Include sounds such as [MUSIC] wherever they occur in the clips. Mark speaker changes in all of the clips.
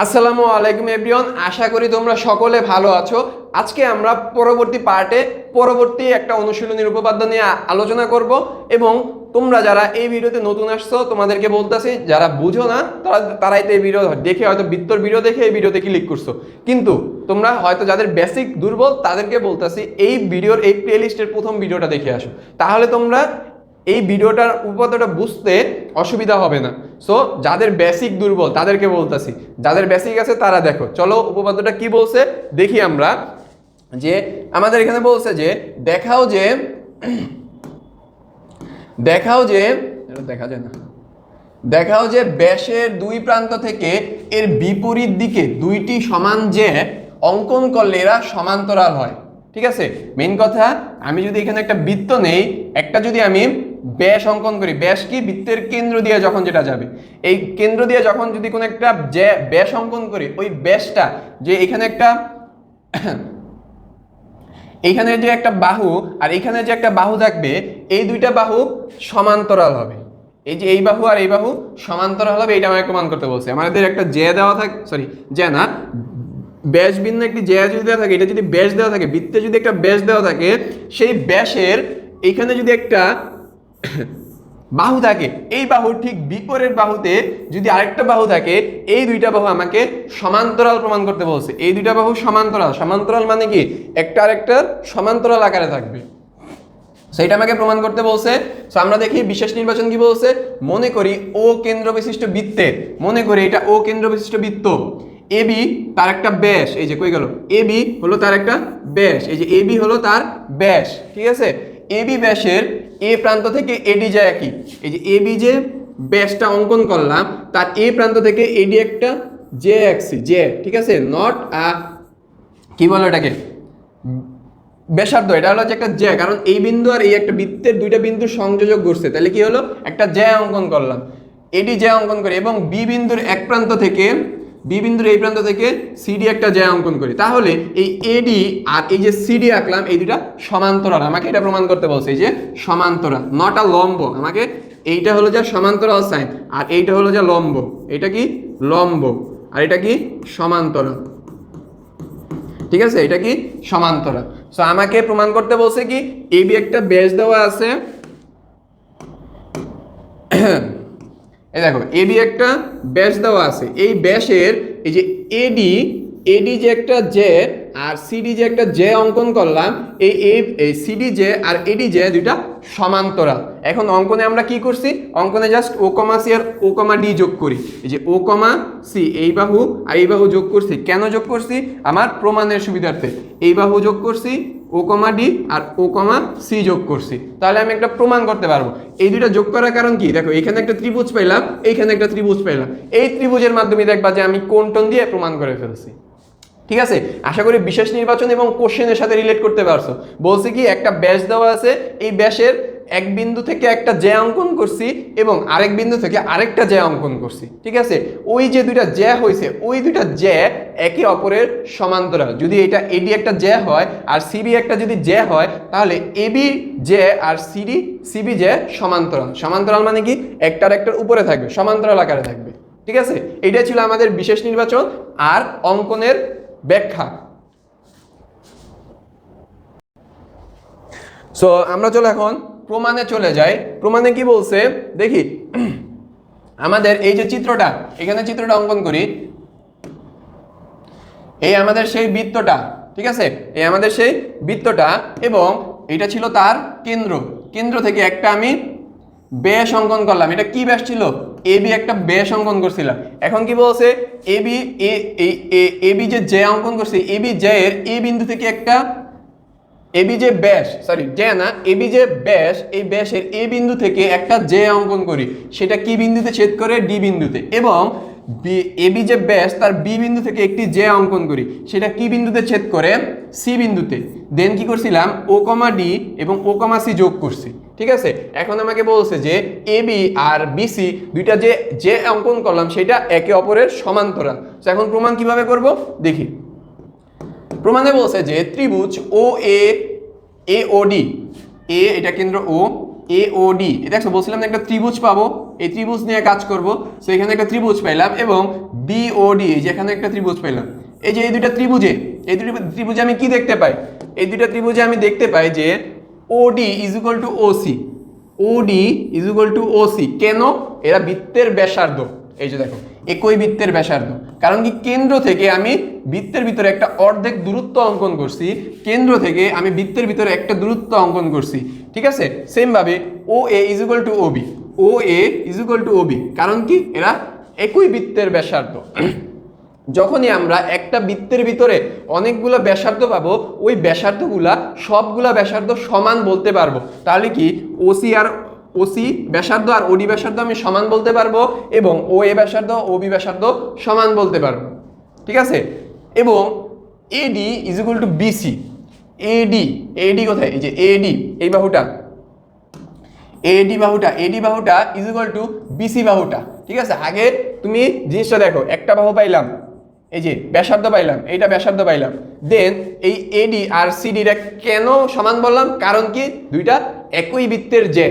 Speaker 1: আসসালামু আলাইকুম এভরিওয়ান, আশা করি তোমরা সকলে ভালো আছো। আজকে আমরা পরবর্তী পার্টে পরবর্তী একটা অনুশীলনীর উপপাদ্য নিয়ে আলোচনা করব এবং তোমরা যারা এই ভিডিওতে নতুন আসছো, তোমাদেরকে বলতেছি, যারা বুঝো না, তারা তারাই তো এই ভিডিও দেখে হয়তো বৃত্তর ভিডিও দেখে এই ভিডিওতে ক্লিক করছ। কিন্তু তোমরা হয়তো যাদের বেসিক দুর্বল, তাদেরকে বলতেছি, এই ভিডিওর, এই প্লেলিস্টের প্রথম ভিডিওটা দেখে আসো। তাহলে তোমরা এই ভিডিওটার উপপাদ্যটা বুঝতে অসুবিধা হবে না। সো যাদের বেসিক দুর্বল, তাদেরকে বলতেছি। যাদের বেসিক আছে, তারা দেখো। চলো উপপাদ্যটা কি বলছে? দেখি আমরা যে আমাদের এখানে বলছে যে, দেখাও যে দেখাও যে দেখা যায় না। দেখাও যে, ব্যাসের দুই প্রান্ত থেকে এর বিপরীত দিকে দুইটি সমান যে, অঙ্কন করলে এরা সমান্তরাল হয়। ঠিক আছে? মেন কথা, আমি যদি এখানে একটা বৃত্ত নেই, একটা যদি আমি ব্যাস অঙ্কন করি। ব্যাস কি? বৃত্তের কেন্দ্র দিয়ে যখন যেটা যাবে। এই কেন্দ্র দিয়ে যখন যদি কোনো একটা ব্যাস অঙ্কন করি, ওই ব্যাসটা যে এখানে একটা [COUGHS] এইখানে যে একটা বাহু আর এইখানে যে একটা বাহু থাকবে, এই দুইটা বাহু সমান্তরাল হবে। এই যে এই বাহু আর এই বাহু সমান্তরাল হবে এটা আমাকে প্রমাণ করতে বলছে। আমাদের একটা জে দেওয়া থাকে সরি জে না, ব্যাস বিন্দু একটি জে যদি দেওয়া থাকে, এটা যদি ব্যাস দেওয়া থাকে, বৃত্তে যদি একটা ব্যাস দেওয়া থাকে, সেই ব্যাসের এইখানে যদি একটা [COUGHS] বাহু থাকে। এই বাহুর ঠিক বিপরীত বাহুতে যদি আরেকটা বাহু থাকে, এই দুইটা বাহু আমাকে সমান্তরাল প্রমাণ করতে বলছে। এই দুইটা বাহু সমান্তরাল। সমান্তরাল মানে কি? একটা আরেকটার সমান্তরাল আকারে থাকবে। সেইটা আমাকে প্রমাণ করতে বলছে। সো আমরা দেখি, বিশেষ নির্বাচন কি বলছে? মনে করি ও কেন্দ্র বিশিষ্ট বৃত্তে, মনে করি এটা ও কেন্দ্র বিশিষ্ট বৃত্ত। এবি তার একটা ব্যাস, এই যে কই গেল? এবি হলো তার একটা ব্যাস, এই যে এবি হলো তার ব্যাস, ঠিক আছে? এবি ব্যাসের এ প্রান্ত থেকে এডি যায় একই এই যে এবি যে ব্যাসটা অঙ্কন করলাম, তার এ প্রান্ত থেকে এডি একটা জে এক্সি জে, ঠিক আছে? নট আ কি বলো এটাকে ব্যাসার্ধ, এটা হলো যে একটা জ্যা, কারণ এই বিন্দু আর এই একটা বৃত্তের দুইটা বিন্দু সংযোজক করছে তাহলে কি হলো? একটা জ্যা অঙ্কন করলাম। এটি জ্যা অঙ্কন করি, এবং বি বিন্দুর এক প্রান্ত থেকে বি বিন্দুর এই প্রান্ত থেকে সিডি একটা জ্যা অঙ্কন করি। তাহলে এই এডি আর এই যে সিডি আঁকলাম, এই দুটা সমান্তরাল। আমাকে এটা প্রমাণ করতে বলছে, এই যে সমান্তরাল, নটা লম্ব। আমাকে এইটা হলো যা সমান্তরাল সাইন আর এইটা হলো যা লম্ব। এটা কি? লম্ব। আর এটা কি? সমান্তরাল। ঠিক আছে? এটা কি? সমান্তরাল। সো আমাকে প্রমাণ করতে বলছে কি? এবি একটা ব্যাস দেওয়া আছে। [CLEARS THROAT] এই দেখো এবি একটা ব্যাস দেওয়া আছে। এই ব্যাসের এই যে এডি এডি যে একটা জে আর সিডি যে একটা জে অঙ্কন করলাম, এই এই সিডি জে আর এডি জে দুইটা সমান্তরাল। এখন অঙ্কনে আমরা কি করছি? অঙ্কনে জাস্ট ও কমা সি আর ও কমা ডি যোগ করি। এই যে ও কমা সি এই বাহু আর এই বাহু যোগ করছি। কেন যোগ করছি? আমার প্রমাণের সুবিধার্থে। এই বাহু যোগ করছি ও কমা ডি আর ও কমা সি যোগ করছি। তাহলে আমি একটা প্রমাণ করতে পারব। এই দুইটা যোগ করার কারণ কি? দেখো, এখানে একটা ত্রিভুজ পেলাম এইখানে একটা ত্রিভুজ পেলাম এই ত্রিভুজের মাধ্যমে দেখবা যে আমি কোন টোন দিয়ে প্রমাণ করে ফেলছি। ঠিক আছে? আশা করি বিশেষ নির্বাচন এবং কোশ্চেনের সাথে রিলেট করতে পারছ। বলছি কি, একটা ব্যাস দেওয়া আছে, এই ব্যাসের এক বিন্দু থেকে একটা জ্যা অঙ্কন করছি এবং আরেক বিন্দু থেকে আরেকটা জ্যা অঙ্কন করছি, ঠিক আছে? ওই যে দুইটা জ্যা হয়েছে ওই দুইটা জ্যা একে অপরের সমান্তরাল। যদি এটা এডি একটা জ্যা হয় আর সিবি একটা যদি জ্যা হয়, তাহলে এবি জ্যা আর সিডি সিবি জ্যা সমান্তরাল। সমান্তরাল মানে কি? একটার একটার উপরে থাকবে, সমান্তরাল আকারে থাকবে, ঠিক আছে? এইটা ছিল আমাদের বিশেষ নির্বাচন আর অঙ্কনের ব্যাখ্যা। সো আমরা চলো এখন প্রমাণে চলে যাই প্রমাণে কি বলছে? দেখি। আমাদের এই যে চিত্রটা, এখানে চিত্রটা অঙ্কন করি। এই আমাদের সেই বৃত্তটা, ঠিক আছে? এই আমাদের সেই বৃত্তটা এবং এটা ছিল তার কেন্দ্র। কেন্দ্র থেকে একটা আমি ব্যাস অঙ্কন করলাম। এটা কি ব্যাস ছিল? এ বি একটা ব্যাস অঙ্কন করছিলাম। এখন কি বলছে? এ বি এ বি যে জে অঙ্কন করছে এবি জে এর এ বিন্দু থেকে একটা এবি যে ব্যাস সরি জে না এবি যে ব্যাস এই ব্যাসের এ বিন্দু থেকে একটা জে অঙ্কন করি। সেটা কি বিন্দুতে ছেদ করে? ডি বিন্দুতে। এবং এবি যে ব্যাস তার বি বিন্দু থেকে একটি জে অঙ্কন করি। সেটা কি বিন্দুতে ছেদ করে? সি বিন্দুতে। দেন কি করছিলাম? ও কমা ডি এবং ও কমা সি যোগ করছি। ঠিক আছে? এখন আমাকে বলছে যে এবি আর বিসি দুইটা যে যে অঙ্কন করলাম, সেটা একে অপরের সমান্তরাল। তো এখন প্রমাণ কীভাবে করব? দেখি। প্রমাণে বলছে যে ত্রিভুজ ও এ এ ও ডি এ এটা কেন্দ্র ও এ ও ডি দেখছ, বলছিলাম একটা ত্রিভুজ পাবো, এই ত্রিভুজ নিয়ে কাজ করব সো এখানে একটা ত্রিভুজ পাইলাম এবং বি ও ডি যেখানে একটা ত্রিভুজ পাইলাম। এই যে এই দুইটা ত্রিভুজে, এই দুটো ত্রিভুজে আমি কি দেখতে পাই? এই দুইটা ত্রিভুজে আমি দেখতে পাই যে OD is equal to OC OD is equal to OC কেন? এরা বৃত্তের ব্যাসার্ধ। এই যে দেখো, একই বৃত্তের ব্যাসার্ধ। কারণ কি কেন্দ্র থেকে আমি বৃত্তের ভিতরে একটা অর্ধেক দূরত্ব অঙ্কন করছি, কেন্দ্র থেকে আমি বৃত্তের ভিতরে একটা দূরত্ব অঙ্কন করছি, ঠিক আছে? সেমভাবে O A is equal to OB O A is equal to OB কারণ কি? এরা একই বৃত্তের ব্যাসার্ধ। যখনই আমরা একটা বৃত্তের ভিতরে অনেকগুলো ব্যাসার্ধ পাবো, ওই ব্যাসার্ধগুলা সবগুলা ব্যাসার্ধ সমান বলতে পারব। তাহলে কি ওসি আর ওসি ব্যাসার্ধ আর ওডি ব্যাসার্ধ আমি সমান বলতে পারব এবং ও এ ব্যাসার্ধ, ও বি ব্যাসার্ধ সমান বলতে পারব। ঠিক আছে? এবং AD is equal to BC AD AD কোথায়? এই যে এডি এই বাহুটা। এডি বাহুটা এডি বাহুটা ইজ ইকুয়াল টু বিসি বাহুটা। ঠিক আছে? আগে তুমি জিনিসটা দেখো, একটা বাহু পাইলাম, এই যে ব্যাসার্ধ পাইলাম, এইটা ব্যাসার্ধ পাইলাম। দেন এই এডি আর সিডিটা কেন সমান বললাম? কারণ কি? দুইটা একই বৃত্তের যে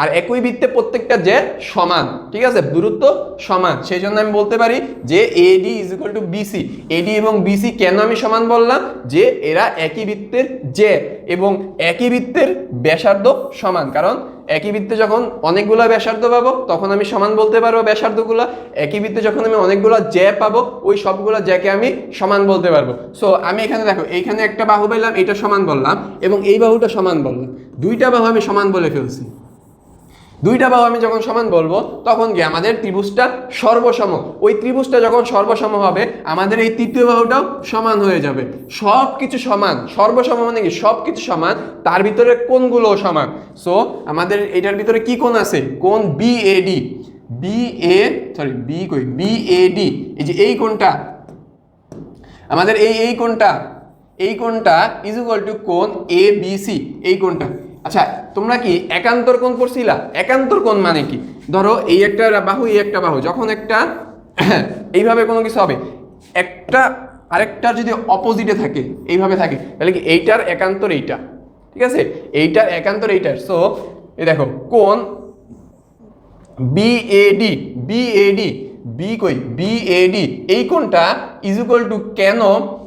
Speaker 1: আর একই বৃত্তে প্রত্যেকটা যে সমান, ঠিক আছে? দূরত্ব সমান। সেই জন্য আমি বলতে পারি যে AD is equal to BC AD এবং বিসি কেন আমি সমান বললাম? যে এরা একই বৃত্তের যে এবং একই বৃত্তের ব্যাসার্ধ সমান। কারণ একই বৃত্তে যখন অনেকগুলো ব্যাসার্ধ পাবো, তখন আমি সমান বলতে পারব ব্যাসার্ধগুলো। একই বৃত্তে যখন আমি অনেকগুলো জ্যা পাবো, ওই সবগুলো জ্যাকে আমি সমান বলতে পারব। সো আমি এখানে দেখো, এইখানে একটা বাহু পেলাম এটা সমান বললাম এবং এই বাহুটা সমান বললাম। দুইটা বাহু আমি সমান বলে ফেলছি। দুইটা বাহু আমি যখন সমান বলব, তখন কি আমাদের ত্রিভুজটা সর্বসম? ওই ত্রিভুজটা যখন সর্বসম হবে, আমাদের এই তৃতীয় বাহুটাও সমান হয়ে যাবে। সব কিছু সমান। সর্বসম মানে কি? সব কিছু সমান। তার ভিতরে কোনগুলো সমান। সো আমাদের এটার ভিতরে কি কোন আছে? কোন B A D B A sorry B কই? ডি এই যে এই কোনটা আমাদের এই এই কোনটা এই কোনটা ইজ ইকুয়াল টু কোন এ বি সি এই কোনটা আচ্ছা তোমরা কি একান্তর কোণ পড়ছিলা? একান্তর কোণ মানে কি? ধরো, এই একটা বাহু, এই একটা বাহু। যখন একটা, [CLEARS THROAT] এইভাবে কোনো কিছু হবে। একটা, আরেকটার যদি অপোজিটে থাকে, এইভাবে থাকে, তাহলে কি এইটার একান্তর এইটা? ঠিক আছে? এইটার একান্তর এইটার। সো এই দেখো কোন বিএডি বিএডি বি কই? বিএডি এই কোনটা ইজ ইকুয়াল টু কেন?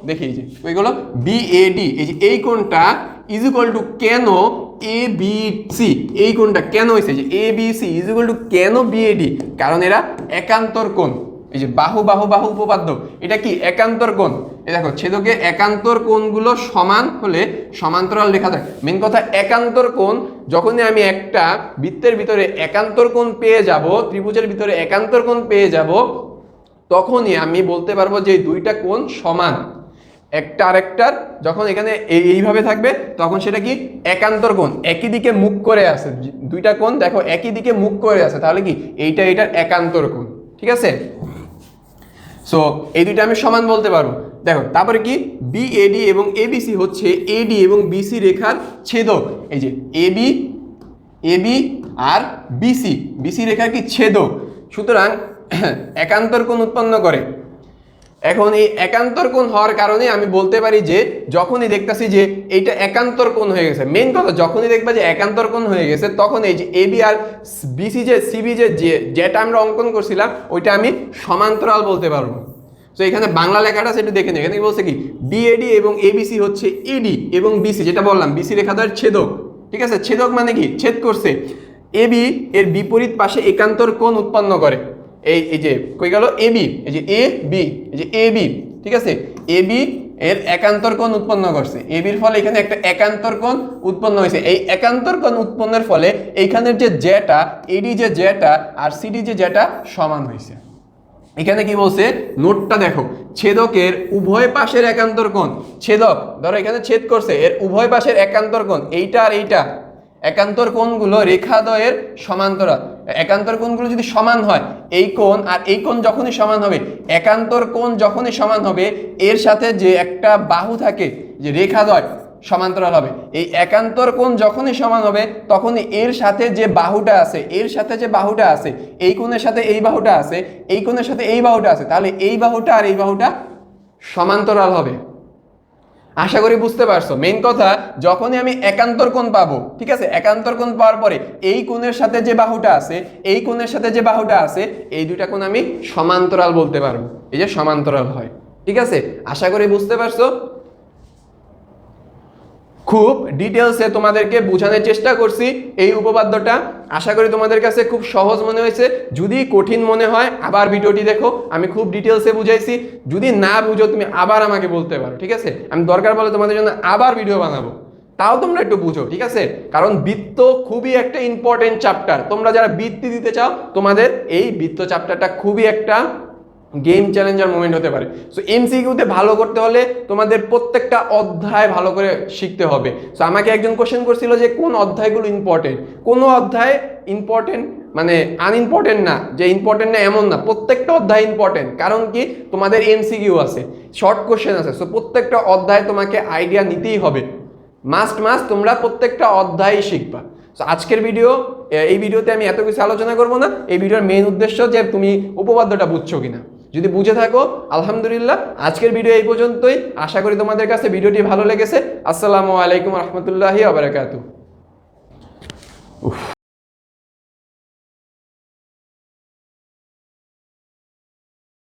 Speaker 1: দেখি, এই যে ওইগুলো বিএডি এই যে, এই কোনটা ইজ ইকুয়াল টু কেন এ বি সি এই কোনটা কেন হয়েছে? যে A B C is equal to কেন বিএডি কারণ এরা একান্তর কোণ। এই যে বাহু বাহু বাহু উপপাদ্য, এটা কি একান্তর কোণ? দেখো, ছেদকে একান্তর কোণগুলো সমান হলে সমান্তরাল লেখা যায় মেন কথা, একান্তর কোণ, যখনই আমি একটা বৃত্তের ভিতরে একান্তর কোণ পেয়ে যাব, ত্রিভুজের ভিতরে একান্তর কোণ পেয়ে যাব, তখনই আমি বলতে পারব যে দুইটা কোণ সমান। একটা আরেকটার যখন এখানে এই- এইভাবে থাকবে, তখন সেটা কি? একান্তর কোণ। একই দিকে মুখ করে আছে। দুইটা কোণ, দেখো, একই দিকে মুখ করে আছে। তাহলে কি? এইটা এইটার একান্তর কোণ। ঠিক আছে? সো এই দুইটা আমি সমান বলতে পারব। দেখো, তারপরে কি? বিএডি এবং এবিসি হচ্ছে এডি এবং বিসি রেখার ছেদক। এই যে এবি এবি আর বিসি বিসি রেখার কি? ছেদক। সুতরাং [CLEARS THROAT] একান্তর কোণ উৎপন্ন করে। এখন এই একান্তর কোণ হওয়ার কারণে আমি বলতে পারি যে, যখনই দেখতাছি যে এইটা একান্তর কোণ হয়ে গেছে মেন কথা যখনই দেখবা যে একান্তর কোণ হয়ে গেছে, তখন এই যে এবি আর বিসি যে সিবি যে যেটা আমরা অঙ্কন করছিলাম, ওইটা আমি সমান্তরাল বলতে পারব। তো এখানে বাংলা লেখাটা সেটা দেখে নিই। এখানে বলছে কি? বিএডি এবং এবিসি হচ্ছে এডি এবং বিসি যেটা বললাম বিসি রেখাদার ছেদক। ঠিক আছে? ছেদক মানে কি? ছেদ করছে। এবি এর বিপরীত পাশে একান্তর কোণ উৎপন্ন করে। এই এই যে, কই গেল? এ বি এই যে এ বি এই যে এ বি ঠিক আছে? এ বি এর একান্তর কোণ উৎপন্ন করছে। এ ফলে এখানে একটা একান্তর কোণ উৎপন্ন হয়েছে। এই একান্তর কোণ উৎপন্নের ফলে এইখানের যে জেটা এডি যে জেটা আর সিডি যে জেটা সমান হয়েছে। এখানে কি বলছে? নোটটা দেখো। ছেদকের উভয় পাশের একান্তর কোণ। ছেদক, ধরো এখানে ছেদ করছে, এর উভয় পাশের একান্তর কোণ, এইটা আর এইটা। একান্তর কোণগুলো রেখাদ্বয়ের সমান্তরাল। একান্তর কোণগুলো যদি সমান হয়, এই কোণ আর এই কোণ যখনই সমান হবে, একান্তর কোণ যখনই সমান হবে, এর সাথে যে একটা বাহু থাকে, যে রেখাদ্বয় সমান্তরাল হবে। এই একান্তর কোণ যখনই সমান হবে, তখনই এর সাথে যে বাহুটা আছে, এর সাথে যে বাহুটা আছে, এই কোণের সাথে এই বাহুটা আছে, এই কোণের সাথে এই বাহুটা আছে, তাহলে এই বাহুটা আর এই বাহুটা সমান্তরাল হবে। আশা করি বুঝতে পারছ। মেইন কথা, যখনই আমি একান্তর কোণ পাবো, ঠিক আছে? একান্তর কোণ পাওয়ার পরে এই কোণের সাথে যে বাহুটা আছে, এই কোণের সাথে যে বাহুটা আছে, এই দুইটা কোণ আমি সমান্তরাল বলতে পারব। এই যে সমান্তরাল হয়, ঠিক আছে? আশা করি বুঝতে পারছ? খুব ডিটেলসে তোমাদেরকে বোঝানোর চেষ্টা করছি এই উপপাদ্যটা। আশা করি তোমাদের কাছে খুব সহজ মনে হয়েছে। যদি কঠিন মনে হয়, আবার ভিডিওটি দেখো। আমি খুব ডিটেলসে বুঝাইছি। যদি না বুঝো, তুমি আবার আমাকে বলতে পারো, ঠিক আছে? আমি দরকার বলে তোমাদের জন্য আবার ভিডিও বানাবো। তাও তোমরা একটু বুঝো, ঠিক আছে? কারণ বৃত্ত খুবই একটা ইম্পর্টেন্ট চ্যাপ্টার তোমরা যারা বৃত্তি দিতে চাও, তোমাদের এই বৃত্ত চ্যাপ্টারটা খুবই একটা গেম চ্যালেঞ্জার মোমেন্ট হতে পারে। সো এমসিকিউতে ভালো করতে হলে তোমাদের প্রত্যেকটা অধ্যায় ভালো করে শিখতে হবে। সো আমাকে একজন কোশ্চেন করছিল যে, কোন অধ্যায়গুলো ইম্পর্টেন্ট কোনো অধ্যায় ইম্পর্টেন্ট মানে আনইম্পর্টেন্ট না, যে ইম্পর্টেন্ট না, এমন না। প্রত্যেকটা অধ্যায় ইম্পর্টেন্ট কারণ কি? তোমাদের এমসিকিউ আছে। শর্ট কোশ্চেন আছে। সো প্রত্যেকটা অধ্যায় তোমাকে আইডিয়া নিতেই হবে। মাস্ট মাস্ট তোমরা প্রত্যেকটা অধ্যায় শিখবা। সো আজকের ভিডিও এই ভিডিওতে আমি এত কিছু আলোচনা করব না। এই ভিডিওর মেইন উদ্দেশ্য যে, তুমি উপপাদ্যটা বুঝছ কিনা। যদি বুঝে থাকো, আলহামদুলিল্লাহ, আজকের ভিডিও এই পর্যন্তই। আশা করি তোমাদের কাছে ভিডিওটি ভালো লেগেছে। আসসালামু আলাইকুম রহমতুল্লাহি আবরাকাতু